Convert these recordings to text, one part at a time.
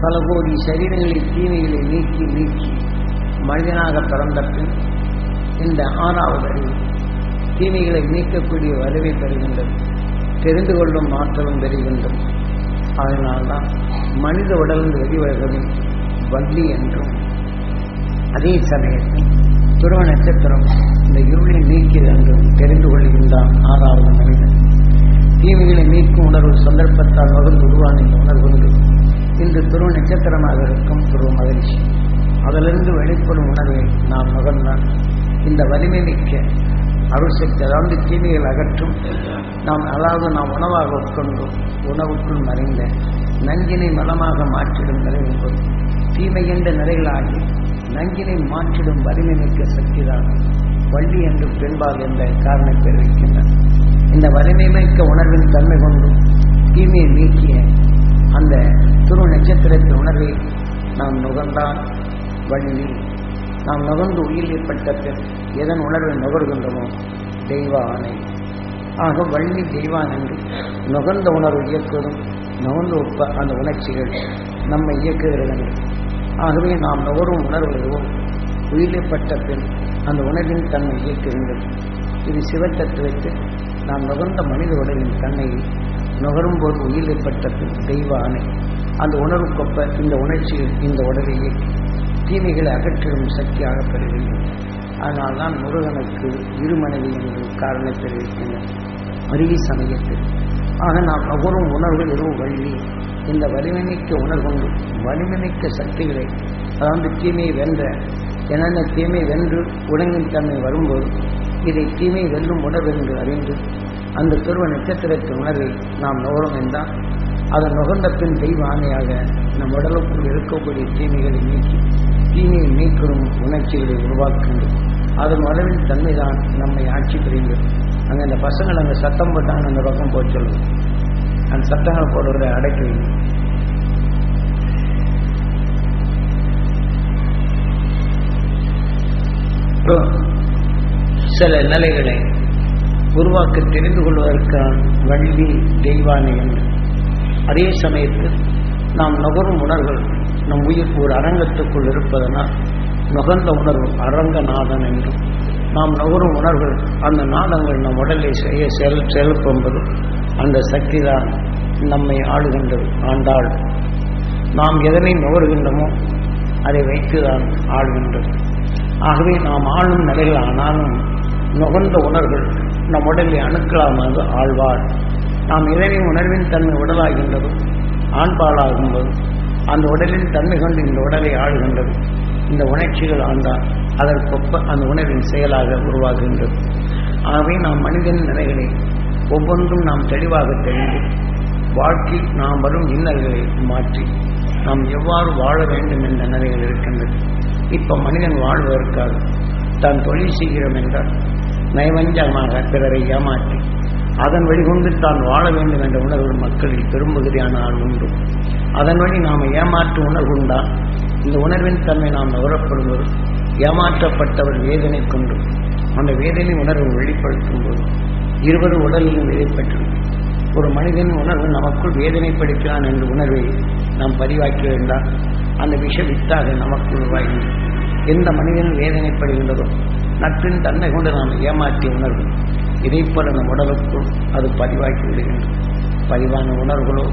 பல கோடி சரீரங்களில் தீமைகளை நீக்கி நீக்கி மனிதனாக பிறந்த பின் இந்த ஆறாவது அறிவு தீமைகளை நீக்கக்கூடிய வலுவை பெறுகின்றது. தெரிந்து கொள்ளும் ஆற்றலும் பெறுகின்றது. அதனால்தான் மனித உடலில் வெளிவருவதும் வள்ளி என்றும் அதே சமயத்தில் துருவ நட்சத்திரம் இந்த இருளை நீக்கிறது என்றும் தெரிந்து கொள்கின்றான் ஆறாவது மனிதன். தீமைகளை நீக்கும் உணர்வு சந்தர்ப்பத்தால் மகிழ்ந்து உருவான இந்த உணர்வு இன்று துருவ நட்சத்திரமாக இருக்கும் துருவ மகிழ்ச்சி. அதிலிருந்து வெளிப்படும் உணர்வை நாம் நுகர்ந்தான் இந்த வலிமை மிக்க அருள் சக்தி அதாவது தீமைகள் அகற்றும். நாம் அதாவது நாம் உணவாக உட்கொண்டோம் உணவுக்குள் மறைந்த நஞ்சினை மலமாக மாற்றிடும் நிலை என்பது தீமை என்ற நிலைகளாகி நஞ்சினை மாற்றிடும் வலிமை மிக்க சக்திதான் வள்ளி என்று பெண்பால் என்ற காரணம் தெரிவிக்கின்றன. இந்த வலிமை மிக்க உணர்வின் தன்மை கொண்டு தீமையை நீக்கிய அந்த துரு நட்சத்திரத்தின் உணர்வை நாம் நுகர்ந்தால் வள்ளி நாம் நுகர்ந்து உயிர் பட்டத்தில் எதன் உணர்வை நுகர்கின்றோமோ தெய்வ ஆணை. ஆக வள்ளி தெய்வான் என்று நுகர்ந்த உணர்வு இயக்குவதும் நுகர்ந்து உட்ப அந்த உணர்ச்சிகள் நம்மை இயக்குகிறது என்று ஆகவே நாம் நுகரும் உணர்வுகளும் உயிரிழப்பட்ட பின் அந்த உணர்வின் தன்மை இயக்குகின்றது. இது சிவத்தத்துவத்தில் நாம் நுகர்ந்த மனித உடலின் தன்மையை நுகரும் போது உயிரிழப்பட்ட பின் தெய்வ ஆணை அந்த உணர்வுக்கொப்ப இந்த உணர்ச்சியில் இந்த உடலையே தீமைகளை அகற்றிடும் சக்தியாக பெறுகின்றன அதனால்தான் முருகனுக்கு இரு மனைவி என்று காரணம் தெரிவிக்கின்றன அருகி சமயத்தில். ஆக நாம் நுகரும் உணர்வுகள் எதுவும் வள்ளி இந்த வலிமைமிக்க உணர்வுண்டு வலிமைமிக்க சக்திகளை அதாவது தீமையை வென்ற என்னென்ன தீமை வென்று உடங்கின் தன்மை வரும்போது இதை தீமை வெல்லும் உணர்வு என்று அறிந்து அந்த துருவ நட்சத்திரத்தின் உணர்வை நாம் நுகரும் என்றால் அதை நுகர்ந்த பின் தெய்வானையாக நம் உடலுக்குள் இருக்கக்கூடிய தீமைகளை நீக்கி தீமையை நீக்கும் உணர்ச்சிகளை உருவாக்குங்கள் அதன் உணவின் தன்மைதான் நம்மை ஆட்சி புரியுங்கள் அங்கே அந்த பசங்கள் அங்கே சத்தம் போட்டாங்க அந்த பக்கம் போய் சொல்லுங்க அந்த சத்தங்கள் போடுறத அடக்கி வைங்க. சில நிலைகளை உருவாக்க தெரிந்து கொள்வதற்கான வள்ளி தெய்வானை என்று. அதே சமயத்தில் நாம் நுகரும் உணர்வுகள் நம் உயிர் ஒரு அரங்கத்துக்குள் இருப்பதனால் நுகர்ந்த உணர்வு அரங்கநாதன் என்றும் நாம் நுகரும் உணர்வுகள் அந்த நாதங்கள் நம் உடலை செய்ய செல் செலுப்பும்போது அந்த சக்தி தான் நம்மை ஆளுகின்றது ஆண்டாள். நாம் எதனை நுகர்கின்றமோ அதை வைத்துதான் ஆளுகின்றது. ஆகவே நாம் ஆளும் நிலையில் ஆனாலும் நுகர்ந்த உணர்வுகள் நம் உடலை அணுக்களாமது ஆழ்வார். நாம் இதனை உணர்வின் தன்மை உடலாகின்றது ஆண்பாலாகும்போது அந்த உடலின் தன்மை கொண்டு இந்த உடலை ஆளுகின்றது. இந்த உணர்ச்சிகள் ஆண்டால் அதற்கொப்ப அந்த உணர்வின் செயலாக உருவாகுகின்றது ஆகவே நாம் மனிதன் நிலைகளை ஒவ்வொன்றும் நாம் தெளிவாக தெரிந்து வாழ்க்கை நாம் வரும் இன்னல்களை மாற்றி நாம் எவ்வாறு வாழ வேண்டும் என்ற நிலைகள் இருக்கின்றது. இப்போ மனிதன் வாழ்வதற்காக தான் தொழில் செய்கிறோம் என்றால் நயவஞ்சமாக பிறரை ஏமாற்றி அதன் வழிகொண்டு தான் வாழ வேண்டும் என்ற உணர்வு மக்களில் பெரும்பகுதியான ஆள் உண்டு. அதன் வழி நாம் ஏமாற்று உணர்வு உண்டா? இந்த உணர்வின் தன்மை நாம் நுகரப்படும்போது ஏமாற்றப்பட்டவர் வேதனை கொண்டு அந்த வேதனை உணர்வை வெளிப்படுத்தும் போது இருபது உடலிலும் வெளிப்பட்டு ஒரு மனிதனின் உணர்வு நமக்குள் வேதனைப்படுகிறான் என்ற உணர்வை நாம் பதிவாக்கி இருந்தால் அந்த விஷ வித்தாக நமக்குள் உருவாகி எந்த மனிதனும் வேதனைப்படுகின்றதோ நற்றின் தன்மை கொண்டு நாம் ஏமாற்றிய உணர்வு இதை போல நம் உடலுக்குள் அது பதிவாக்கி விடுகின்றது. பதிவான உணர்வுகளோ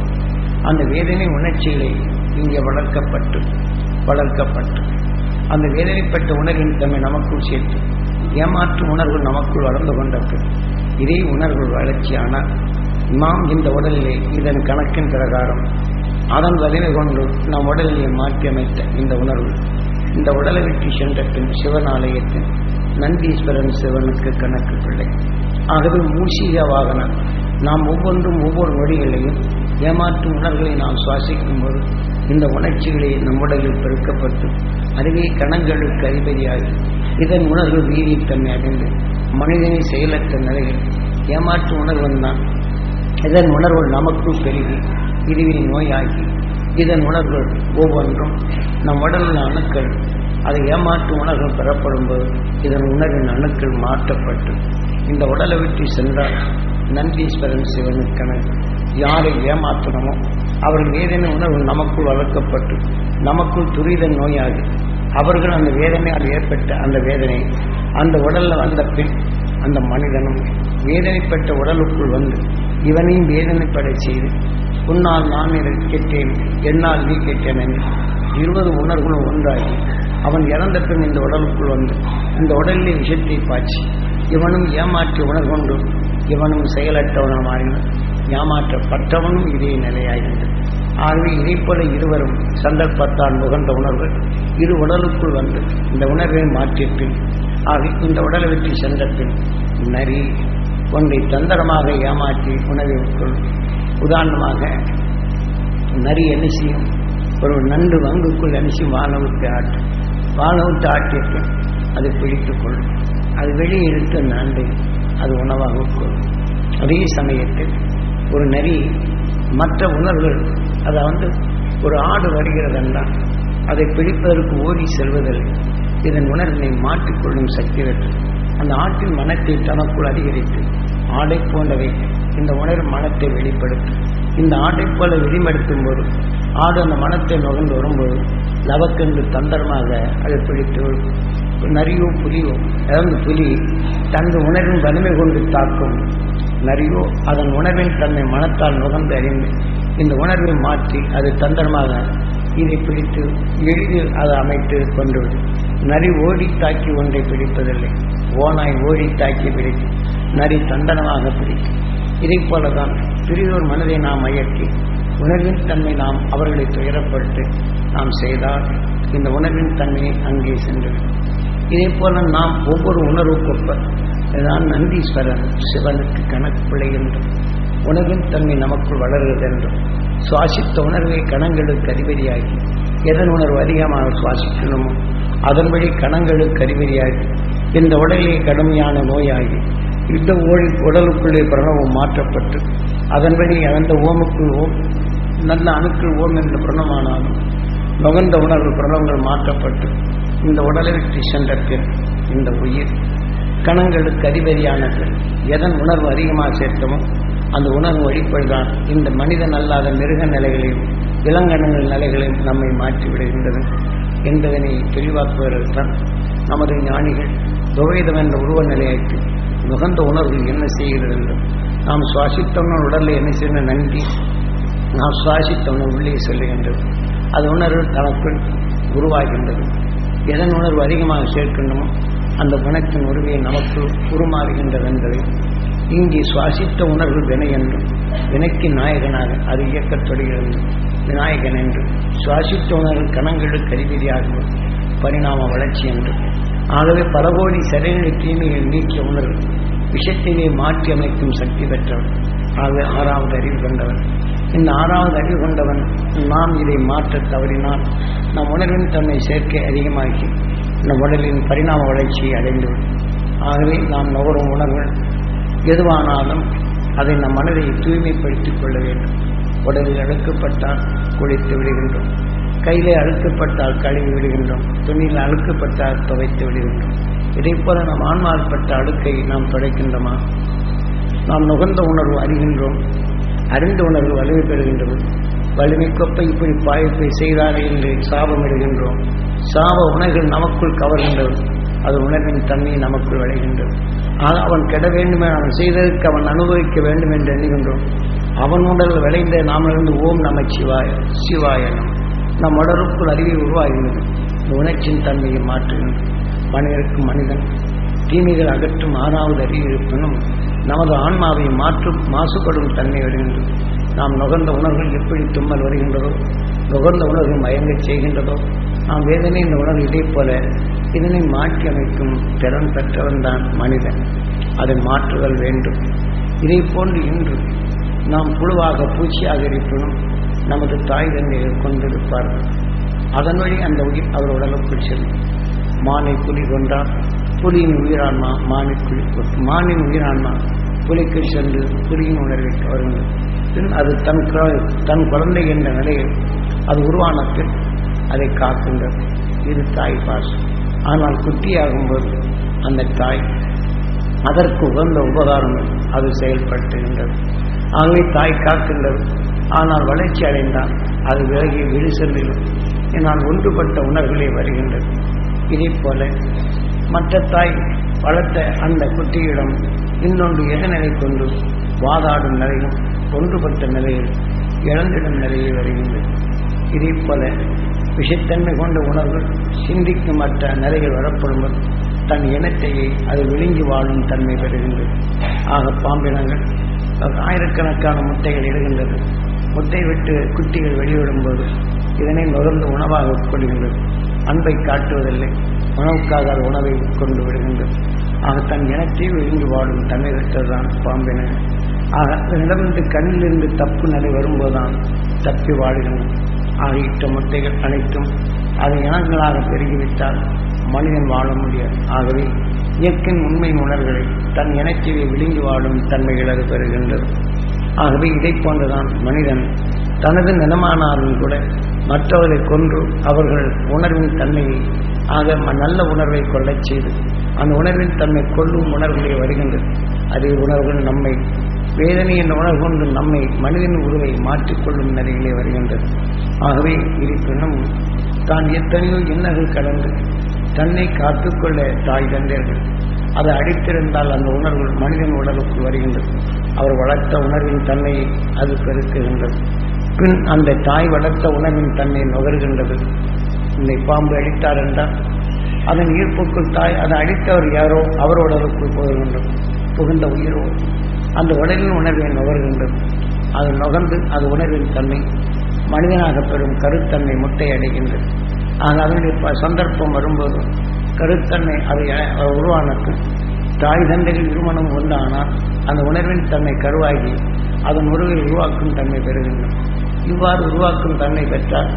அந்த வேதனை உணர்ச்சிகளை இங்கே வளர்க்கப்பட்டு வளர்க்கப்பட்டு அந்த வேதனைப்பட்ட உணர்வின் தன்மை நமக்குள் சேர்த்து ஏமாற்றும் உணர்வு நமக்குள் வளர்ந்து கொண்டது இதே உணர்வு வளர்ச்சியானால் நாம் இந்த உடலிலே இதன் கணக்கின் பிரகாரம் அதன் வலிமை கொண்டு நம் உடலிலே மாற்றியமைத்த இந்த உணர்வு இந்த உடலை விட்டு சென்ற பின் சிவன் ஆலயத்தின் நந்தீஸ்வரன் சிவனுக்கு கணக்கு பிள்ளை. ஆகவே மூஷிக வாகனம். நாம் ஒவ்வொன்றும் ஒவ்வொரு நொடிகளையும் ஏமாற்றும் உணர்களை நாம் சுவாசிக்கும் போது இந்த உணர்ச்சிகளை நம் பெருக்கப்பட்டு அருகே கணங்களுக்கு அதிபதியாகி இதன் உணர்வு வீரியத்தன்மை அடைந்து மனிதனை செயலற்ற நிலையில் ஏமாற்றும் உணர்வு தான் இதன் உணர்வு நமக்கும் பெருகி இதுவே நோயாகி இதன் உணர்வு ஒவ்வொன்றும் நம் உடலில் அணுக்கள் அதை ஏமாற்றும் உணர்வு பெறப்படும் போது இதன் உணர்வின் அணுக்கள் மாற்றப்பட்டு இந்த உடலை விட்டு சென்றால் நந்தீஸ்வரன் சிவனுக்கென யாரை ஏமாற்றணுமோ அவர்கள் வேதனை உணர்வு நமக்குள் வளர்க்கப்பட்டு நமக்குள் துரித நோயாகி அவர்கள் அந்த வேதனையால் ஏற்பட்ட அந்த வேதனை அந்த உடலில் வந்த பின் அந்த மனிதனும் வேதனைப்பட்ட உடலுக்குள் வந்து இவனையும் வேதனைப்பட செய்து உன்னால் நான் இதை கேட்டேன் என்னால் நீ கேட்டேன் என்று இருபது உணர்வுகளும் ஒன்றாகி அவன் இறந்த பின் இந்த உடலுக்குள் வந்து இந்த உடலிலே விஷத்தை பாய்ச்சி இவனும் ஏமாற்றி உணர்கொண்டு இவனும் செயலற்றவனும் மாறினான். ஏமாற்றப்பட்டவனும் இதே நிலையாகின்றது ஆகவே இதைப்போல இருவரும் சந்தர்ப்பத்தால் முகந்த உணர்வு இரு உடலுக்குள் வந்து இந்த உணர்வை மாற்றிட்டு ஆக இந்த உடலை வெற்றி சென்ற பின் நரி ஒன்றை தந்திரமாக ஏமாற்றி உணவை உட்கொள்ளும் உதாரணமாக நரி என்ன செய்யும்? ஒரு நண்டு வங்குக்குள் என்ன செய்யும்? வானவுக்கு ஆட்டும். வானவுட்டு ஆட்டிட்டு அதை பிடித்துக்கொள்ளும் அது வெளியே இருக்க நாண்டு அது உணவாக கொள்ளும் அதே சமயத்தில் ஒரு நரி மற்ற உணர்வுகள் அதை வந்து ஒரு ஆடு வருகிறதெல்லாம் அதை பிடிப்பதற்கு ஓடி செல்வதில்லை. இதன் உணர்வினை மாற்றிக்கொள்ளும் சக்தி பெற்று அந்த ஆட்டின் மனத்தை தனக்குள் அதிகரித்து ஆடை போன்றவை இந்த உணர்வு மனத்தை வெளிப்படுத்தும். இந்த ஆட்டை போல வெளிப்படுத்தும் போது ஆடு அந்த மனத்தை நுகர்ந்து வரும்போது லவக்கென்று தந்திரமாக அதை பிடித்து நரியோ புலியோ அதாவது புலி தனது உணர்வின் வலிமை கொண்டு தாக்கும் நரியோ அதன் உணர்வின் தன்னை மனத்தால் நுகர்ந்து அறிந்து இந்த உணர்வை மாற்றி அது தந்திரமாக இதை பிடித்து எளிதில் அதை அமைத்து கொண்டு நரி ஓடி தாக்கி ஒன்றை பிடிப்பதில்லை. ஓனாய் ஓடி தாக்கி பிடித்து நரி தந்தனமாக பிடிக்கும். இதைப் போலதான் பிரிதோர் மனதை நாம் அயற்றி உணர்வின் தன்மை நாம் அவர்களை துயரப்பட்டு நாம் செய்தால் இந்த உணர்வின் தன்மை அங்கே சென்றுவிடும் இதே போல நாம் ஒவ்வொரு உணர்வுக்கொப்ப இதுதான் நந்தீஸ்வரன் சிவனுக்கு கணக்கு என்றும் உணர்வின் தன்மை நமக்குள் வளர்கிறது என்றும் சுவாசித்த உணர்வை கணங்களுக்கு அதிபதியாகி எதன் உணர்வு அதிகமாக சுவாசிக்கணுமோ அதன் வழி கணங்களுக்கு அதிபதியாகி இந்த உடலிலே கடுமையான நோயாகி இந்த ஓழி உடலுக்குள்ளே பிரணவம் மாற்றப்பட்டு அதன் வழி அந்த ஓமுக்குள் ஓம் நல்ல அணுக்கள் ஓம் என்ற பிரணமானாலும் நுகர்ந்த உணர்வு பிரணவங்கள் மாற்றப்பட்டு இந்த உடலை விட்டு சென்ற பின் இந்த உயிர் கணங்களுக்கு அதிபதியானது எதன் உணர்வு அதிகமாக சேர்த்தமோ அந்த உணர்வு வழிபடுதான் இந்த மனிதன் அல்லாத மிருக நிலைகளையும் இளங்கணங்கள் நிலைகளையும் நம்மை மாற்றி விடுகின்றது. என்பதனை தெளிவாக்குவதற்குத்தான் நமது ஞானிகள் துவைதம் என்ற உருவ நிலையைக்கு நுகர்ந்த உணர்வு என்ன செய்கிறது என்று நாம் சுவாசித்தவன உடலில் என்ன செய்ய நன்றி. நாம் சுவாசித்தவன உள்ளே செல்லுகின்றது. அது உணர்வு தனக்குள் உருவாகின்றது. எதன் உணர்வு அதிகமாக சேர்க்கின்றமோ அந்த குணத்தின் உருவையை நமக்கு உருமாறுகின்றது என்பதை இங்கே சுவாசித்த உணர்வு வினை என்றும் வினைக்கு நாயகனாக அது இயக்கத் தொடர்கிறது விநாயகன் என்று சுவாசித்த உணர்வு கணங்களுக்கு கருவிதியாகும் பரிணாம வளர்ச்சி என்று. ஆகவே பல கோடி சரிநிலை தீமைகள் நீக்கிய உணர்வு விஷத்தினை மாற்றி அமைக்கும் சக்தி பெற்றவர். ஆகவே ஆறாவது அறிவு கொண்டவர். இந்த ஆறாவது அறிவு கொண்டவன் நாம் இதை மாற்ற தவறினால் நம் உணர்வின் தன்மை சேர்க்கை அதிகமாகி நம் உடலின் பரிணாம வளர்ச்சியை அடைந்துவிடும். ஆகவே நாம் நுகரும் உணர்வுகள் எதுவானாலும் அதை நம் மனதை தூய்மைப்படுத்திக் கொள்ள வேண்டும். உடலில் அழுக்கப்பட்டால் குளித்து விடுகின்றோம். கையிலே அழுக்கப்பட்டால் கழுவி விடுகின்றோம். துணியில் அழுக்கப்பட்டால் துவைத்து விடுகின்றோம். இதை போல நம் ஆன்மாற்பட்ட அழுக்கை நாம் துடைக்கின்றோமா? நாம் நுகர்ந்த உணர்வு அறிகின்றோம் அறிந்த உணர்வு வலிமை பெறுகின்றது. வலிமை கொப்பை இப்படி பாய்ப்பை செய்தாரே என்று சாபம் இடுகின்றோம். சாப உணர்வுகள் நமக்குள் கவர்கின்றது. அது உணர்வின் தன்மை நமக்குள் விளைகின்றது ஆக அவன் கெட வேண்டுமே அவன் செய்ததற்கு அவன் அனுபவிக்க வேண்டும் என்று எண்ணுகின்றோம். அவன் உடல் விளைந்த நாமிலிருந்து ஓம் நம சிவாய சிவாயனம் நம். உடலுக்குள் அறிவை உருவாகின்றது. உணர்ச்சியின் தன்மையை மாற்றுகின்றது. மனிதருக்கு மனிதன் தீமைகள் அகற்றும் ஆறாவது அறிவு இருப்பினும் நமது ஆன்மாவை மாற்றும் மாசுபடும் தன்மை வருகின்றது. நாம் நுகர்ந்த உணர்வுகள் எப்படி தும்மல் வருகின்றதோ நுகர்ந்த உணர்வு மயங்கச் செய்கின்றதோ நாம் வேதனை இந்த உணர்வு இதே போல இதனை மாற்றி அமைக்கும் திறன் பெற்றவன் தான் மனிதன். அதை மாற்றுதல் வேண்டும். இதை போன்று இன்று நாம் புழுவாக பூச்சியாக இருப்பினும் நமது தாய் தந்தையை கொண்டிருப்பார்கள். அதன் வழி அந்த உயிர் அவர் உடலுக்குள் செல்லும். மானை புலி கொண்டால் புலியின் உயிரான்மா மானுக்குள் மானின் உயிரான்மா புலிக்கு சென்று புலியின் உணர்வை கவருங்கள் பின் அது தன் தன் குழந்தை என்ற நிலையில் அது உருவான பின் அதை காக்குங்கள் இது தாய் பாசம் ஆனால் குட்டியாகும்போது அந்த தாய் அதற்கு உகந்த உபகாரங்கள் அது செயல்படுத்துகின்றது. ஆகவே தாய் காக்கின்றது. ஆனால் வளர்ச்சி அடைந்தால் அது விலகி வெளி செல்லிலும் நான் ஒன்றுபட்ட உணர்வுகளே வருகின்றது. இதே போல மற்ற தாய் வளர்த்த அந்த குட்டியிடம் இன்னொன்று எதநிலை கொண்டு வாதாடும் நிலையும் ஒன்றுபட்ட நிலையில் இழந்திடும் நிலையை வருகின்றது இதே போல விஷத்தன்மை கொண்ட உணர்வுகள் சிந்திக்கும் மற்ற நிலைகள் வரப்படும்போது தன் இனத்தையே அது விழுங்கி வாழும் தன்மை பெறுகின்றது. ஆக பாம்பினங்கள் ஆயிரக்கணக்கான முட்டைகள் இடுகின்றது. முட்டை விட்டு குட்டிகள் வெளியிடும்போது இதனை நுகர்ந்து உணவாக உட்கொள்கின்றது அன்பை காட்டுவதில்லை. உணவுக்காக அது உணவை உட்கொண்டு விடுகின்றது. ஆக தன் இனத்தை விழுங்கி வாழும் தன்மை பாம்பின. ஆக அதனிடமிருந்து கண்ணிலிருந்து தப்பு நிலை வரும்போதுதான் தப்பி வாழுகின்றன. ஆக இட்ட முட்டைகள் அனைத்தும் அது இனங்களாக பெருகிவிட்டால் மனிதன் வாழ முடியாது. ஆகவே இயற்கையின் உண்மை உணர்களை தன் இனத்தையை விழுங்கி வாழும் தன்மைகள் அது பெறுகின்றது. ஆகவே இதை போன்றுதான் மனிதன் தனது நிலமானாலும் கூட மற்றவர்களை கொன்று அவர்கள் உணர்வின் தன்மையை ஆக நல்ல உணர்வை கொள்ளச் செய்து அந்த உணர்வில் தன்மை கொள்ளும் உணர்வுகளே வருகின்றது அதே உணர்வுகள் நம்மை வேதனை என்ற உணர்வு கொண்டு நம்மை மனிதன் உருவை மாற்றிக்கொள்ளும் நிலையிலே வருகின்றது. ஆகவே இருப்பினும் தான் எத்தனையோ எண்ணங்கள் கடந்து தன்னை காத்துக்கொள்ள தாய் தந்தையர்கள் அதை அடித்திருந்தால் அந்த உணர்வு மனிதன் உடலுக்குள் வருகின்றது. அவர் வளர்த்த உணர்வின் தன்மையை அது பெருக்குகின்றது. பின் அந்த தாய் வளர்த்த உணர்வின் தன்மை நுகர்கின்றது. இந்த பாம்பு அடித்தார் என்றால் அதன் ஈர்ப்புக்குள் தாய் அதை அடித்தவர் யாரோ அவர் உடலுக்குள் புகுந்த உயிரோ அந்த உடலின் உணர்வை நுகர்கின்றது அது நுகர்ந்து அது உணர்வின் தன்மை. மனிதனாக பெறும் கருத்தன்மை முட்டை அடைகின்றது. ஆக அதனுடைய ப- சந்தர்ப்பம் வரும்போது கருத்தன்மை அதை அ- உருவானது. தாய் தந்தைகள் இருமணம் ஒன்றானால் அந்த உணர்வின் தன்மை கருவாகி அதன் உருவை உருவாக்கும் தன்மை பெறுகின்றது. இவ்வாறு உருவாக்கும் தன்மை பெற்றால்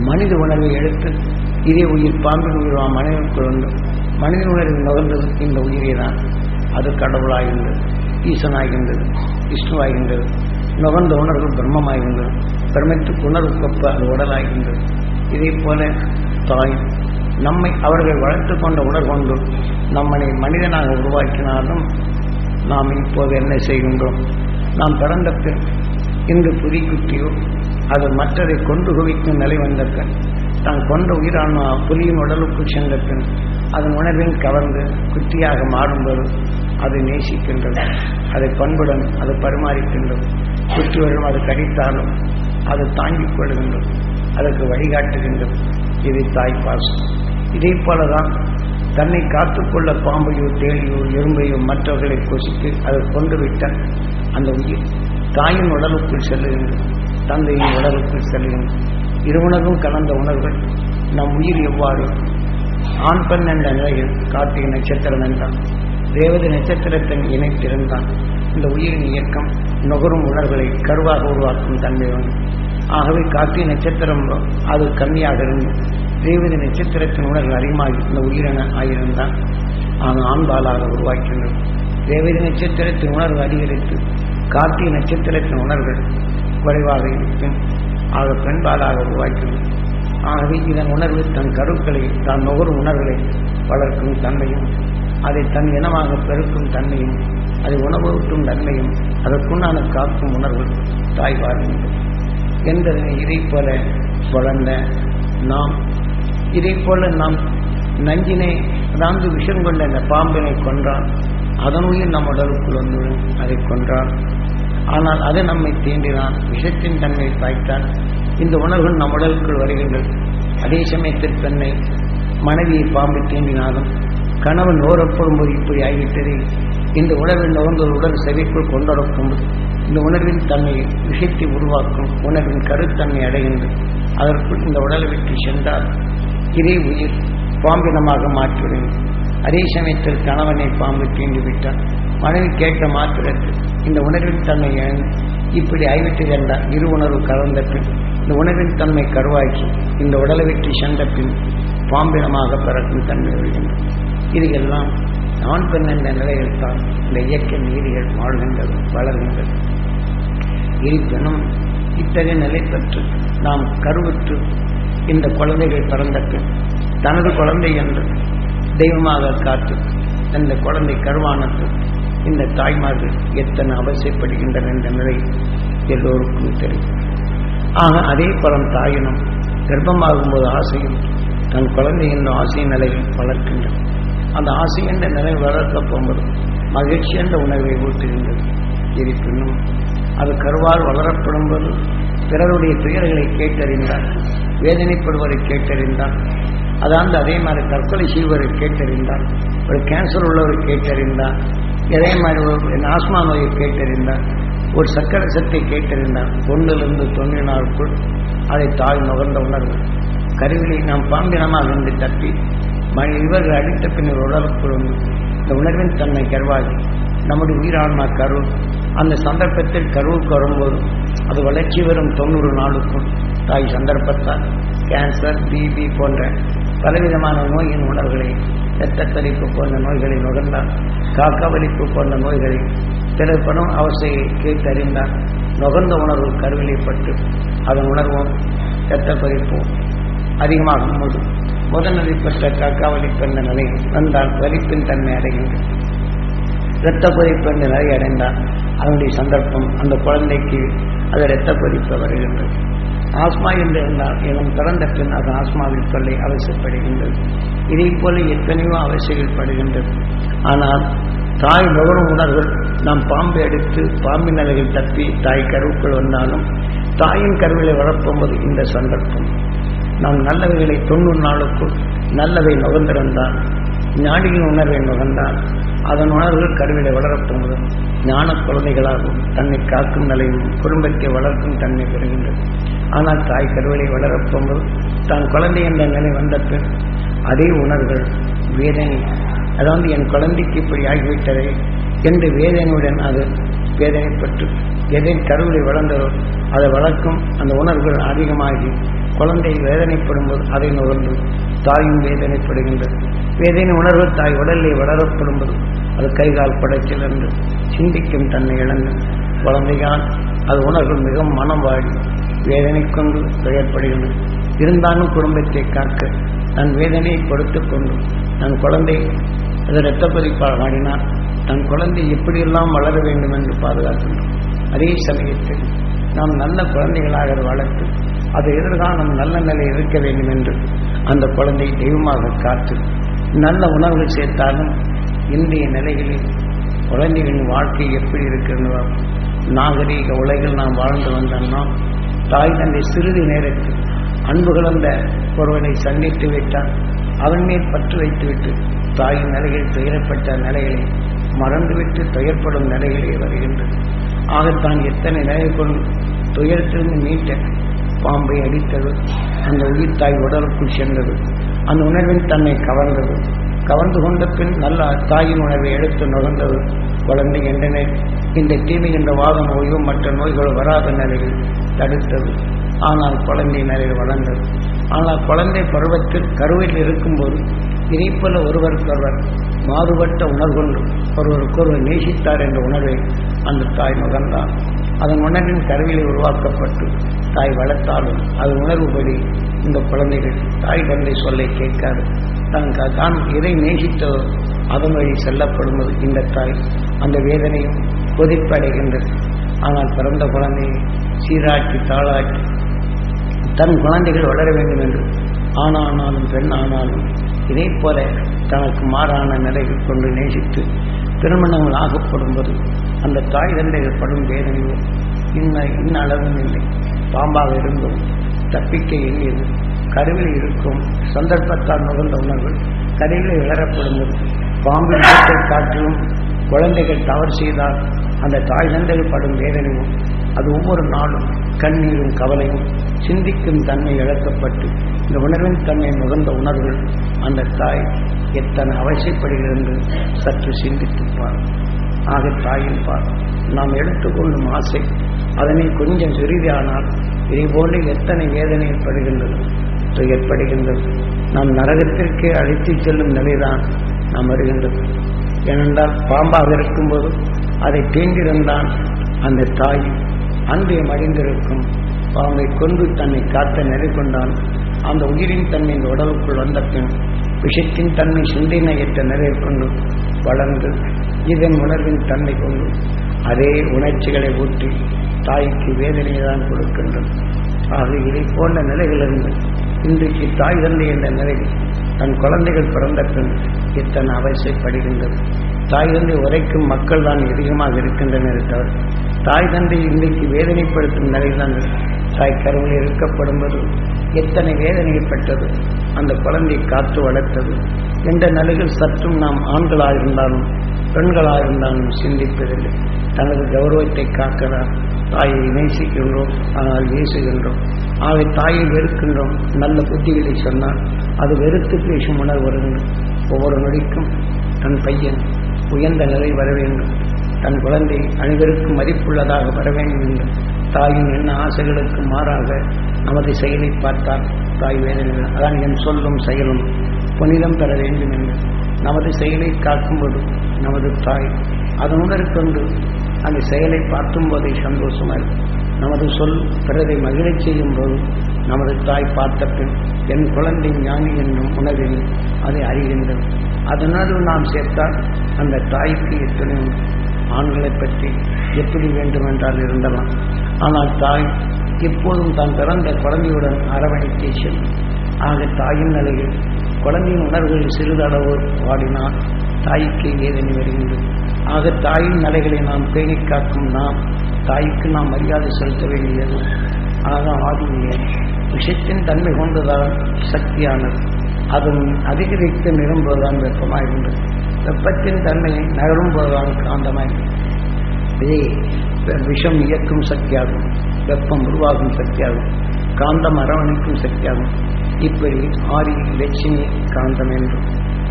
மனித உணர்வை எடுத்து இதே உயிர் பாம்பின் உயிர் மனிதனுக்கு வேண்டும் மனித உணர்வில் நுகர்ந்தது இந்த உயிரே தான். அது கடவுளாகின்றது ஈசனாகின்றது விஷ்ணுவாகின்றது நுகர்ந்த உணர்வு பிரம்மமாகின்றது பிரம்மத்துக்கு உணர்வுக்கொப்ப அது உடலாகின்றது. இதே போல தாய் நம்மை அவர்கள் வளர்த்து கொண்ட உணர்வு கொண்டு நம்மை மனிதனாக உருவாக்கினாலும் நாம் இப்போது என்ன செய்கின்றோம்? நாம் பிறந்த பின் என்று புதிக்குட்டியோ அது மற்றதை கொண்டு குவிக்கும் நிலை வந்த பின் தான் கொண்ட உயிரான புலியின் உடலுக்குள் சென்ற பின் அதன் உணர்வில் கவர்ந்து குட்டியாக மாறும்போது அதை நேசிக்கின்றது. அதை பண்புடன் அது பரிமாறிக்கின்றது. குட்டி அது கடித்தாலும் அது தாங்கிக் கொள்கின்றது. அதற்கு வழிகாட்டுகின்றது. இது தாய் பாசம். இதே போலதான் தன்னை காத்துக்கொள்ள பாம்பையோ தேளியோ எறும்பையோ மற்றவர்களை கொசித்து அதை கொண்டு விட்ட அந்த உயிர். தாயின் உடலுக்குள் செல்லுகின்றது தந்தையின் உடலுக்குள் செல்லுகின்றது இருவுணர்வும் கலந்த உணர்வுகள் நம் உயிர் எவ்வாறு? ஆண் பெண் என்ற நிலையில் கார்த்திகை நட்சத்திரம் என்றான். தேவதை நட்சத்திரத்தின் இணைத்திருந்தான் இந்த உயிரின் இயக்கம் நுகரும் உணர்வுகளை கருவாக உருவாக்கும் தன்மை உண்டு ஆகவே கார்த்திகை நட்சத்திரம் அது கம்மியாக இருந்து தேவதை நட்சத்திரத்தின் உணர்வு அதிகமாகி இந்த உயிரின ஆகியிருந்தான் ஆனால் ஆண்பாலாக உருவாக்கின்றது தேவதி நட்சத்திரத்தின் உணர்வு அதிகரித்து கார்த்திகை நட்சத்திரத்தின் உணர்வுகள் குறைவாக இருக்கும். ஆக பெண்பாலாக உருவாக்கின்றது ஆகவே இதன் உணர்வு தன் கருக்களை தான் நுகரும் உணர்வுகளை வளர்க்கும் தன்மையும் அதை தன் இனமாக பெருக்கும் தன்மையும் அதை உணவூட்டும் நன்மையும் அதற்குண்டான காக்கும் உணர்வு தாய்வார் வாழ்கின்றது என்பதனை இதை போல வளர்ந்த நாம் இதை போல நாம் நஞ்சினை நான்கு விஷம் கொண்ட அந்த பாம்பினை கொன்றான் அதனுயிர் நம் உடலுக்குள் வந்து அதை கொன்றார் ஆனால் அதை நம்மை தீண்டினான். விஷத்தின் தன்மையை பாய்த்தால் இந்த உணர்வுகள் நம் உடலுக்குள் வருகின்றது அதே சமயத்தில் பெண்ணை மனைவியை பாம்பு தீண்டினாலும் கணவன் ஓரப்படும்போது இப்படி ஆகிவிட்டது. இந்த உணர்வில் நுகர்ந்த உடல் செவிக்குள் கொண்டடக்கும் இந்த உணர்வின் தன்மையை விஷயத்தை உருவாக்கும் உணர்வின் கருத்தன்மை அடைகின்றது. அதற்குள் இந்த உடலை விட்டு சென்றால் இதே உயிர் பாம்பினமாக மாற்றிவிடும். அதே சமயத்தில் கணவனை பாம்பு தீண்டு விட்டார் மனைவி கேட்ட மாத்திரத்தில் இந்த உணர்வின் தன்மை இப்படி ஆய்விட்டு என்றால் இரு உணர்வு கலந்த பின் இந்த உணர்வின் தன்மை கருவாக்கி இந்த உடலை வெற்றி சென்ற பின் பாம்பினமாக பிறக்கும் தன்மை விடுகின்றன இது எல்லாம் நான் பெண் என்ற நிலையில் தான் இந்த இயற்கை நீதிகள் வாழ்கின்றது வளர்கின்றது. இருப்பினும் இத்தகைய நிலை பெற்று நாம் கருவுற்று இந்த குழந்தைகள் பிறந்த பின் தனது குழந்தை என்று தெய்வமாக காத்து அந்த குழந்தை கருவானது இந்த தாய்மார்கள் எத்தனை அவசியப்படுகின்றன என்ற நிலை எல்லோருக்கும் தெரியும். ஆக அதே பலம் தாயினம் கர்ப்பமாகும்போது ஆசையும் தன் குழந்தை என்னும் ஆசை நிலையில் வளர்க்கின்றன அந்த ஆசை என்ற நிலை வளர்க்க போகும்போது மகிழ்ச்சி என்ற உணர்வை ஊட்டுகின்றது. இருப்பினும் அது கருவால் வளரப்படும்போது பிறருடைய துயர்களை கேட்டறிந்தார் வேதனைப்படுவதை கேட்டறிந்தார் அதாந்து அதே மாதிரி தற்கொலை செய்வதை கேட்டறிந்தார் ஒரு கேன்சர் உள்ளவர் கேட்டறிந்தார் அதே மாதிரி ஒரு ஆஸ்மா நோயை கேட்டறிந்தார் ஒரு சக்கர சத்தை கேட்டறிந்தார். ஒன்றிலிருந்து தொண்ணூறு நாளுக்குள் அதை தாய் நுகர்ந்த உணர்வு. கருவிலை நாம் பாம்பினமாக இருந்து தப்பி மணி இவர்கள் அடித்த பின்னர் உடலுக்குள் இந்த உணர்வின் தன்மை கருவாகி நம்முடைய உயிரான்மா கரு. அந்த சந்தர்ப்பத்தில் கருவுக்கு வரும்போது அது வளர்ச்சி வரும் தொண்ணூறு நாளுக்கும் தாய் சந்தர்ப்பத்தால் கேன்சர் பிபி போன்ற பலவிதமான நோயின் உணர்வுகளை இரத்தத்தரிப்பு போன்ற நோய்களை நுகர்ந்தார். காக்காவலிப்பு போன்ற நோய்களை திரைப்படம் அவசையை கேட்டறிந்தார். நுகர்ந்த உணர்வு கருவிலைப்பட்டு அதன் உணர்வும் இரத்த கொதிப்பும் அதிகமாகும் போது முதல்நிலைப்பட்ட காக்காவலிப்பு என்ற நிலை வந்தால் வலிப்பின் தன்மை அடைகின்றது. இரத்த கொதிப்பு என்ற நிலை அடைந்தால் அதனுடைய சந்தர்ப்பம் அந்த குழந்தைக்கு அது இரத்த கொதிப்பு வருகின்றது. ஆஸ்மா என்று இருந்தால் இவன் பிறந்த பின் அது ஆஸ்மாவில் தொல்லை அவசியப்படுகின்றது. இதை போல எத்தனையோ அவசியப்படுகின்றது ஆனால் தாய் நுகரும் உணர்வுகள் நாம் பாம்பை எடுத்து பாம்பின் நிலையில் தப்பி தாய் கருவுக்குள் வந்தாலும் தாயின் கருவிலை வளர்ப்போம்போது இந்த சந்தர்ப்பம். நாம் நல்லவைகளை தொண்ணூறு நாளுக்குள் நல்லதை நுகர்ந்திருந்தால் ஞானியின் உணர்வை நுகர்ந்தால் அதன் உணர்வுகள் கருவிலை வளரப்போது ஞான குழந்தைகளாகவும் தன்னை காக்கும் நிலையும் குடும்பத்தை வளர்க்கும் தன்மை பெறுகின்றது. ஆனால் தாய் கருவிலை வளரப்போது தான் குழந்தை என்ற நிலை வந்த பின் அதே உணர்வுகள் வேதனை அதாவது என் குழந்தைக்கு இப்படி ஆகிவிட்டதே என்று வேதனையுடன் அது வேதனைப்பட்டு எதை கருவிலை வளர்ந்ததோ அதை வளர்க்கும் அந்த உணர்வுகள் அதிகமாகி குழந்தை வேதனைப்படும் போது அதை நுகர்ந்து தாயும் வேதனைப்படுகின்றது. வேதனை உணர்வு தாய் உடலை வளரப்படும் போது அது கைகால் படைச்சல் என்று சிந்திக்கும் தன்னை இழந்து குழந்தையால் அது உணர்வு மிகவும் மனம் வாடி வேதனை கொண்டு செயற்படுகின்றது. இருந்தாலும் குடும்பத்தை காக்க தன் வேதனையை கொடுத்து கொண்டு தன் குழந்தை அது இரத்த பதிப்பால் வாடினார் தன் குழந்தை எப்படியெல்லாம் வளர வேண்டும் என்று பாதுகாக்கின்றோம். அதே சமயத்தில் நாம் நல்ல குழந்தைகளாக வளர்த்து அது நம் நல்ல நிலை இருக்க வேண்டும் என்று அந்த குழந்தை தெய்வமாக காத்து நல்ல உணவு சேர்த்தாலும் இன்றைய நிலைகளில் குழந்தைகளின் வாழ்க்கை எப்படி இருக்கிறதோ நாகரீக உலகில் நாம் வாழ்ந்து வந்தோம்னா தாய் தந்தை சிறிது நேரத்தில் அன்பு கலந்த ஒருவனை சந்தித்து விட்டான் அவன் மேல் பற்று வைத்துவிட்டு தாயின் நிலையில் துயரப்பட்ட நிலைகளை மறந்துவிட்டு துயர்ப்படும் நிலைகளே வருகின்றது. ஆகத்தான் எத்தனை நிலை துயரத்திலிருந்து மீட்ட பாம்பை அடித்தது அந்த உயிர் தாய் உடலுக்குள் சென்றது. அந்த உணர்வின் தன்னை கவர்ந்தது. கவர்ந்து கொண்ட பின் நல்ல தாயின் உணர்வை எடுத்து நுகர்ந்தது. குழந்தை என்றனே இந்த தீமை என்ற வாத நோயோ மற்ற நோய்களோ வராத நிலையில் தடுத்தது. ஆனால் குழந்தை நிலையில் வளர்ந்தது. ஆனால் குழந்தை பருவத்தில் கருவில் இருக்கும்போது இதைப்போல ஒருவருக்கொருவர் மாறுபட்ட உணர்வுண்டு ஒருவருக்கொருவர் நேசித்தார் என்ற உணர்வை அந்த தாய் நுகர்ந்தார். அதன் உணர்வின் கருவிலை உருவாக்கப்பட்டு தாய் வளர்த்தாலும் அது உணர்வுபடி இந்த குழந்தைகள் தாய் தந்தை சொல்லை கேட்காது. தான் தான் எதை நேசித்தோ அதன் வழி செல்லப்படும்போது இந்த தாய். அந்த வேதனையும் கொதிப்படைகின்றது. ஆனால் பிறந்த குழந்தையை சீராட்டி தாளாட்டி தன் குழந்தைகள் வளர வேண்டும் என்று ஆணானாலும் பெண் ஆனாலும் இதே போல தனக்கு மாறான நிலைகள் கொண்டு நேசித்து திருமணங்கள் ஆகப்படும்போது அந்த தாய் தந்தைகள் படும் வேதனையோ இன்ன இன்ன அளவும் இல்லை. பாம்பாக இருந்தும் தப்பிக்க எண்ணியது கருவில் இருக்கும் சந்தர்ப்பத்தால் நுகர்ந்த உணர்வு கருவில் விளரப்படும்போது பாம்பின் காற்றிலும் குழந்தைகள் தவறு செய்தால் அந்த தாய் தந்தைகள் படும் வேதனையும் அது ஒவ்வொரு நாளும் கண்ணீரும் கவலையும் சிந்திக்கும் தன்மை இழக்கப்பட்டு இந்த உணர்வின் தன்மை நுகர்ந்த உணர்வுகள் அந்த தாய் எத்தனை அவசியப்படுகிறது சற்று சிந்தித்துப்பார் ஆக தாயின் பால் நாம் எடுத்துக்கொள்ளும் ஆசை அதனை கொஞ்சம் சிறிதானால் இதை போல எத்தனை வேதனை ஏற்படுகின்றது ஏற்படுகின்றது. நாம் நரகத்திற்கே அழைத்துச் செல்லும் நிலைதான் நாம் வருகின்றது. ஏனென்றால் பாம்பாக இருக்கும்போது அதை தீண்டிருந்தான் அந்த தாய். அன்றே மடிந்திருக்கும் பாம்பை கொண்டு தன்னை காத்த நிலை கொண்டான். அந்த உயிரின் தன்மை இந்த உடலுக்குள் வந்த பின் விஷத்தின் தன்மை சிந்தனையற்ற நிலை கொண்டு வளர்ந்து இதன் உணர்வின் தன்மை கொண்டு அதே உணர்ச்சிகளை ஊற்றி தாய்க்கு வேதனையை தான் கொடுக்கின்றது. ஆக இதை போன்ற நிலைகளிலிருந்து இன்றைக்கு தாய் தந்தை என்ற நிலையில் தன் குழந்தைகள் பிறந்த பின் இத்தனை அவசியப்படுகின்றது. தாய் தந்தை உரைக்கும் மக்கள் தான் அதிகமாக இருக்கின்றனர் தவிர தாய் தந்தை இன்றைக்கு வேதனைப்படுத்தும் நிலையில் தான் தாய் கருவில் இருக்கப்படும்போது எத்தனை வேதனைப்பட்டது அந்த குழந்தை காத்து வளர்த்தது என்ற நிலையில் சற்றும் நாம் ஆண்களாக இருந்தாலும் பெண்களாக இருந்தாலும் சிந்திப்பதில்லை. தனது கௌரவத்தை காக்கிறார் தாயை நேசிக்கின்றோம். ஆனால் வீசுகின்றோம் ஆகவே தாயை வெறுக்கின்றோம். நல்ல புத்திகளை சொன்னால் அது வெறுத்து பேசும் உணர்வு வருகின்றோம் ஒவ்வொரு நொடிக்கும் தன் பையன் உயர்ந்த நிலை வர வேண்டும். தன் குழந்தை அனைவருக்கும் மதிப்புள்ளதாக வர வேண்டும் என்று தாயின் என்ன ஆசைகளுக்கு மாறாக நமது செயலை பார்த்தால் தாய் வேதனை அதான் என் சொல்லும் செயலும் புனிதம் பெற வேண்டும் என்று நமது செயலை காக்கும்போது நமது தாய் அதனுடன் கொண்டு அந்த செயலை பார்க்கும் போதே சந்தோஷமாக இருக்கும் நமது சொல் பிறரை மகிழச் செய்யும் போது நமது தாய் பார்த்த பின் என் குழந்தை ஞானி என்னும் உணர்வில் அதை அறிகின்றது அதனால் நாம் சேர்த்தால் அந்த தாய்க்கு எத்தனை ஆண்களை பற்றி எப்படி வேண்டுமென்றால் இருந்தலாம் ஆனால் தாய் எப்போதும் தான் பிறந்த குழந்தையுடன் அரவணைத்தே செல்லும். ஆக தாயின் நிலையில் குழந்தையின் உணர்வுகள் சிறிதளவு வாடினால் தாய்க்கு வேதனை வருகின்றது ஆக தாயின் நடைகளை நாம் பேணி காக்கும் நாம் தாய்க்கு நாம் மரியாதை செலுத்த வேண்டியது ஆக ஆதியிலே விஷயத்தின் தன்மை கொண்டுதான் சக்தியானது. அதன் அதிகரித்து நிரம்புவதுதான் வெப்பமாகின்றது. வெப்பத்தின் தன்மை நகரும் போதுதான் காந்தமாய் இதே விஷம் இயக்கும் சக்தியாகும். வெப்பம் உருவாகும் சக்தியாகும். காந்தம் அரவணைக்கும் சக்தியாகும். இப்படி ஆதி லட்சுமி காந்தம் என்றும்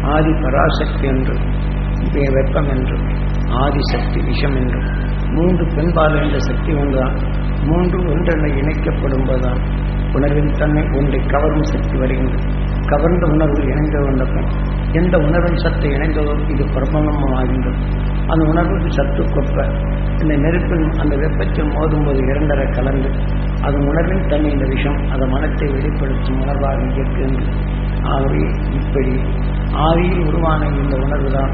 ஆதி பராசக்தி என்றும் வெப்பம் என்றும் ஆதி சக்தி விஷம் என்றும் மூன்று பெண்பால் என்ற சக்தி ஒன்றுதான் மூன்று ஒன்றென இணைக்கப்படும் போதுதான் உணர்வின் தன்மை ஒன்றை கவரும் சக்தி வருகின்றது. கவர்ந்த உணர்வு இணைந்து கொண்ட எந்த உணர்வின் சத்து இணைந்ததோ இது பிரபலமாகின்றது அந்த உணர்வுக்கு சத்து கொப்ப இந்த நெருப்பில் அந்த வெப்பத்தில் மோதும் போது இரண்டரை கலந்து அது உணர்வின் தன்னை இந்த விஷம் அது மனத்தை வெளிப்படுத்தும் உணர்வாக இயக்குகின்றது ஆகவே இப்படி ஆவியில் உருவான இந்த உணர்வு தான்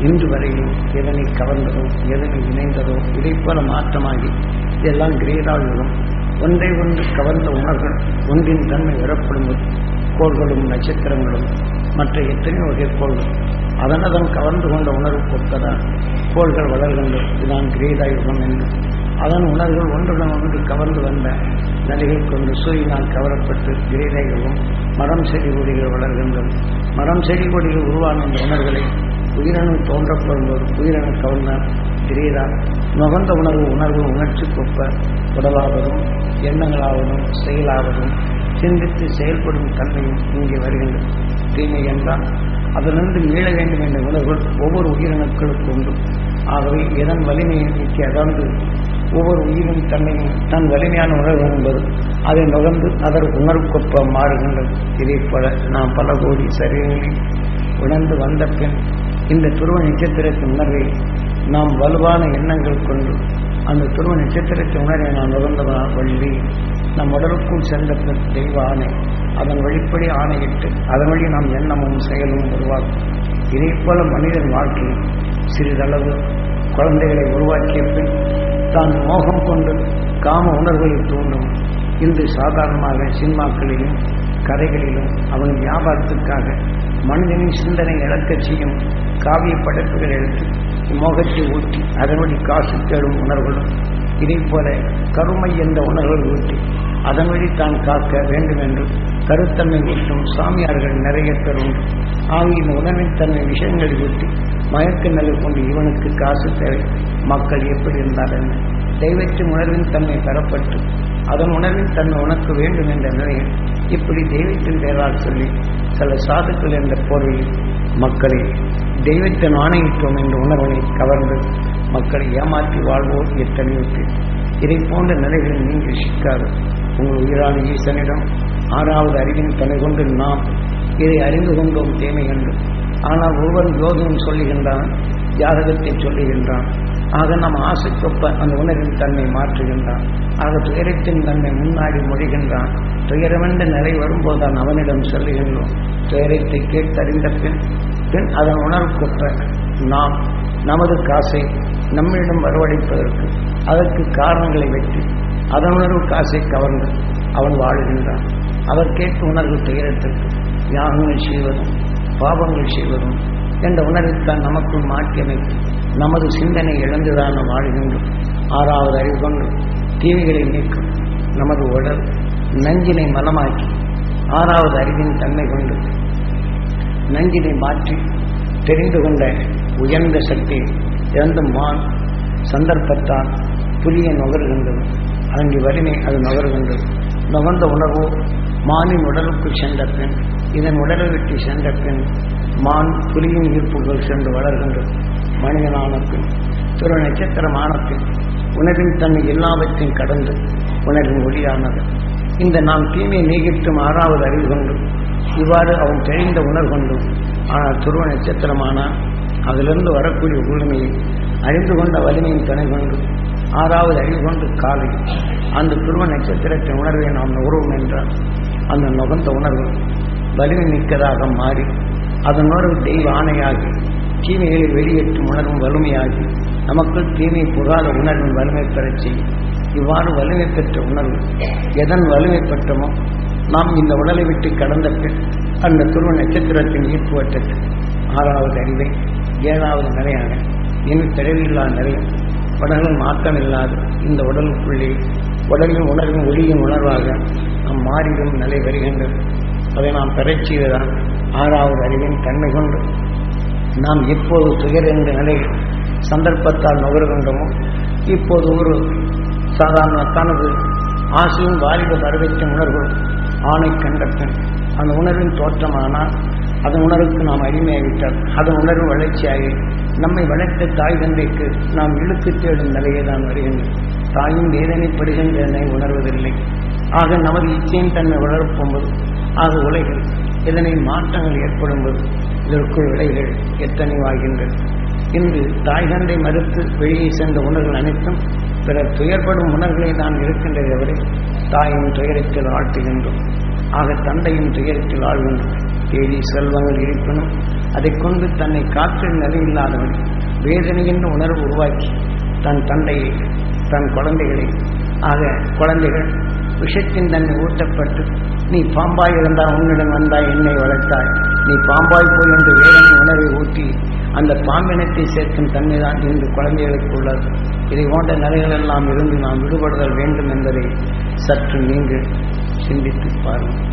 இன்று வரையிலும் எதனை கவர்ந்ததோ எதனை இணைந்ததோ இதை போல மாற்றமாகி இதெல்லாம் கிரேதாயுகம் ஒன்றை ஒன்று கவர்ந்த உணர்வுகள் ஒன்றின் தன்மை விடப்படும்போது கோள்களும் நட்சத்திரங்களும் மற்ற எத்தனையோ வகை கோள்கள் அதனதன் கவர்ந்து கொண்ட உணர்வு பொறுத்ததான் கோள்கள் வளர்கின்றது இதுதான் கிரேதாயுகம் என்று அதன் உணர்வுகள் ஒன்றுடன் ஒன்று கவர்ந்து வந்த நடிகை கொண்டு சூரியனால் கவரப்பட்டு கிரேதாயுகம் மரம் செடி கொடிகள் வளர்கின்றது மரம் செடி கொடிகள் உருவான இந்த உணர்வுகளை உயிரணு தோன்றப்படும் போது உயிரணு கவர்ந்த கிரீதா நுகர்ந்த உணர்வு உணர்வு உணர்ச்சி கொப்ப உடலாவதும் எண்ணங்களாவதும் செயலாவதும் சிந்தித்து செயல்படும் தன்மையும் இங்கே வருகின்றது தீமை என்றால் அதிலிருந்து மீள வேண்டும் என்ற உணர்வுகள் ஒவ்வொரு உயிரினங்களுக்கும் உண்டு. ஆகவே எதன் வலிமையை நீக்கி அகர்ந்து ஒவ்வொரு உயிரும் தன்னையும் தன் வலிமையான உணர்வு என்பது. அதை நுகர்ந்து அதற்கு உணர்வுக்கொப்ப மாறுகின்றது இதே போல நாம் பல கோடி சரீரங்களில் உணர்ந்து வந்த பின் இந்த துருவ நட்சத்திரத்தின் உணர்வை நாம் வலுவான எண்ணங்கள் கொண்டு அந்த துருவ நட்சத்திரத்தின் உணர்வை நாம் நுகர்ந்தவன வள்ளி நம் உடலுக்குள் சென்ற பின் தெய்வ ஆணை அதன் வழிப்படி ஆணையிட்டு அதன் வழி நாம் எண்ணமும் செயலும் உருவாக்கும். இதே போல மனிதன் வாழ்க்கையில் சிறிதளவு குழந்தைகளை உருவாக்கிய பின் தான் மோகம் கொண்டு காம உணர்வுகளை தூண்டும் இன்று சாதாரணமாக சினிமாக்களிலும் கதைகளிலும் அவன் வியாபாரத்துக்காக மனிதனின் சிந்தனை இழக்கச் செய்யும் காவிய படைப்புகள் எடுத்து மோகத்தை ஊட்டி அதனுடைய காசு தேடும் உணர்வுகளும் இதை போல கருமை என்ற உணர்வுகள் ஊட்டி அதன் வழி தான் காக்க வேண்டும் என்று கருத்தன்மை ஊட்டும் சாமியார்கள் நிறைய பெறும். ஆகியின் ஆகிய இந்த விஷயங்களை ஊட்டி மயக்க நிலை கொண்டு இவனுக்கு காசு தேவை. மக்கள் எப்படி இருந்தார் என்ன தெய்வத்தின் உணர்வின் தன்மை பெறப்பட்டு அதன் உணர்வின் தன்மை உனக்கு வேண்டும் என்ற நிலையில் இப்படி தெய்வத்தின் பெயரால் சொல்லி சில சாதுக்கள் என்ற போர்வையில் மக்களை தெய்வத்தின் ஆணையிட்டோம் என்ற உணர்வினை கவர்ந்து மக்களை ஏமாற்றி வாழ்வோர் எத்தனை இதை போன்ற நிலைகளில் நீங்கள் சிக்காது. உங்கள் உயிரான ஈசனிடம் ஆறாவது அறிவின் தலை கொண்டு நாம் இதை அறிந்து கொண்டோம் தேமை என்று. ஆனால் ஒவ்வொரு யோகியும் சொல்லுகின்றான் ஜாதகத்தை சொல்லுகின்றான். ஆக நாம் ஆசைக்கொப்ப அந்த உணர்வின் தன்மை மாற்றுகின்றான். ஆக துயரத்தின் தன்மை முன்னாடி மொழிகின்றான். துயரமென்ற நிலை வரும்போதுதான் அவனிடம் சொல்லுகின்றோம். துயரத்தை கேட்டறிந்த பின் பின் அதன் உணர்வுக்கொப்ப நாம் நமது காசை நம்மிடம் வரவழைப்பதற்கு அதற்கு காரணங்களை வைத்து அதன் உணர்வு காசை கவர்ந்து அவன் வாழுகின்றான். அவர் கேட்டு உணர்வு துயரத்திற்கு யாகங்கள் செய்வதும் பாவங்கள் செய்வதும் என்ற உணர்வைத்தான் நமக்குள் மாற்றியமைத்து நமது சிந்தனை இழந்துதான் வாழ்கின்றோம். ஆறாவது அறிவு கொண்டு தீவிகளை நீக்கும் நமது உடல் நஞ்சினை மனமாக்கி ஆறாவது அறிவின் தன்மை கொண்டு நஞ்சினை மாற்றி தெரிந்து கொண்ட உயர்ந்த சக்தி இறந்த மான் சந்தர்ப்பத்தால் புலியை நுகர்கின்றது. அங்கே வலிமை அது நுகர்கின்றது. நுகர்ந்த உணர்வோ மானின் உடலுக்குள் சென்ற பின் இதன் உடலை விட்டு சென்ற பின் மான் புலியின் ஈர்ப்புகள் சென்று வளர்கின்றது. மனிதனான பின் திரு நட்சத்திரமான பின் உணவின் தன்னை எல்லாவற்றையும் கடந்து உணர்வின் ஒளியானது. இந்த நாம் தீமை நீகிட்டும் ஆறாவது அறிவு கொண்டு இவ்வாறு அவன் தெரிந்த உணர்கொண்டும் ஆனால் துருவ நட்சத்திரமானால் அதிலிருந்து வரக்கூடிய உரிமையை அறிந்து கொண்ட வலிமையின் துணை கொண்டு ஆறாவது அறிவு கொண்டு காலை அந்த துருவ நட்சத்திரத்தின் உணர்வை நாம் நுகர்வோம் என்றால் அந்த நுகர்ந்த உணர்வு வலிமை மிக்கதாக மாறி அதன் உணர்வு தெய்வ ஆணையாகி தீமைகளை வெளியேற்றும் உணர்வும் வலிமையாகி நமக்குள் தீமை புகாத உணர்வின் வலிமை பெறச் செய்யும். இவ்வாறு வலிமை பெற்ற உணர்வு எதன் வலிமை பெற்றமோ நாம் இந்த உடலை விட்டு கடந்த பின் அந்த துருவ நட்சத்திரத்தின் ஈர்ப்பு வட்டத்தில் ஆறாவது அறிவை ஏழாவது நிலையான இன்னும் பிறவியில்லா நிலையம் உடலில் மாற்றம் இல்லாத இந்த உடலுக்குள்ளே உடலின் உணர்வின் ஒளியின் உணர்வாக நாம் மாறிடும் நிலை வருகின்றது. அதை நாம் பெறச் செய்வதால் ஆறாவது அறிவின் தன்மை கொண்டு. நாம் எப்போது துயர் என்ற நிலையில் சந்தர்ப்பத்தால் நுகர்கின்றோமோ இப்போது ஒரு சாதாரண தனது ஆசையும் வாலிப வரவேற்ற உணர்வு ஆணை கண்ட அந்த உணர்வின் தோற்றமானால் அதன் உணர்வுக்கு நாம் அடிமையாகிவிட்டால் அதன் உணர்வு வளர்ச்சியாகி நம்மை வளர்த்த தாய் தந்தைக்கு நாம் இழுத்து தேடும் நிலையை தான் வருகின்றோம் தாயும் வேதனைப்படுகின்ற நிலை உணர்வதில்லை. ஆக நமது இச்சையின் தன்மை வளரப்போம்போது ஆக உலகில் இதனை மாற்றங்கள் ஏற்படும்போது இதற்குள் விடைகள் எத்தனைவாகின்றது இன்று தாய் தந்தை மறுத்து வெளியே சென்ற உணர்வுகள் அனைத்தும் பிறர் துயர்படும் உணர்வுகளை தான் இருக்கின்றது அவரை தாயின் துயரத்தில் ஆழ்த்துகின்றோம். ஆக தந்தையின் துயரத்தில் ஆழ்கின்றோம். தேடி செல்வங்கள் இருப்பினும் அதைக் கொண்டு தன்னை காற்றில் நிலையில்லாதவன் வேதனை என்ற உணர்வு உருவாக்கி தன் தந்தையை தன் குழந்தைகளை ஆக குழந்தைகள் விஷத்தின் தன்னை ஊட்டப்பட்டு நீ பாம்பாய் இருந்தால் உன்னிடம் வந்தாய் என்னை வளர்த்தாய். நீ பாம்பாய் போய் என்று வேதனை உணர்வை ஊட்டி அந்த பாம்பினத்தை சேர்க்கும் தன்மைதான் இன்று குழந்தைகளுக்கு உள்ளது. இதை போன்ற நிலைகள் எல்லாம் இருந்து நாம் விடுபடுதல் வேண்டும் என்பதை சற்று நீங்கள் சிந்தித்து பாருங்கள்.